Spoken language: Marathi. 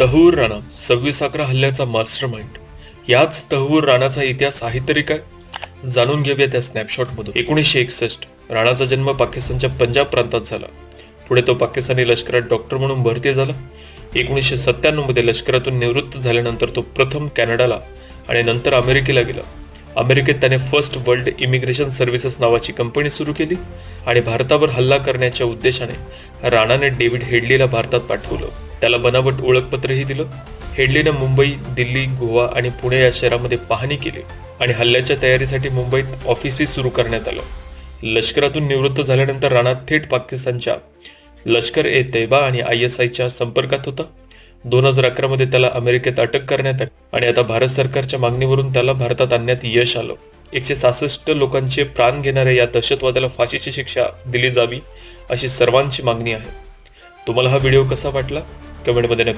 तहूर राणा सव्वीस अकरा हल्ल्याचा मास्टर माइंड याच तहूर राणाचा इतिहास आहे? तरी काय जाणून घेऊया त्या स्नॅपशॉट मधून एकोणीसशे एकसष्ट राणाचा जन्म पाकिस्तानच्या पंजाब प्रांतात झाला. पुढे तो पाकिस्तानी लष्करात डॉक्टर म्हणून भरती झाला. एकोणीसशे सत्त्याण्णवमध्ये लष्करातून निवृत्त झाल्यानंतर तो प्रथम कॅनडाला आणि नंतर अमेरिकेला गेला. अमेरिकेत त्याने फर्स्ट वर्ल्ड इमिग्रेशन सर्व्हिसेस नावाची कंपनी सुरू केली आणि भारतावर हल्ला करण्याच्या उद्देशाने राणाने डेव्हिड हेडलीला भारतात पाठवलं. त्याला बनावट ओळखपत्रही दिलं. हेडलीनं मुंबई दिल्ली गोवा आणि पुणे या शहरामध्ये पाहणी केली आणि हल्ल्याच्या तयारीसाठी मुंबईत ऑफिसही सुरू करण्यात आलं. लष्करातून निवृत्त झाल्यानंतर राणा थेट पाकिस्तानच्या लष्कर ए तैबा आणि आय एस आयच्या संपर्कात होता. दोन हजार अकरा मध्ये त्याला अमेरिकेत अटक करण्यात आली आणि आता भारत सरकारच्या मागणीवरून त्याला भारतात आणण्यात यश आलं. एकशे सहासष्ट लोकांचे प्राण घेणाऱ्या या दहशतवाद्याला फाशीची शिक्षा दिली जावी अशी सर्वांची मागणी आहे. तुम्हाला हा व्हिडिओ कसा वाटला? कमेंटमध्ये नक्की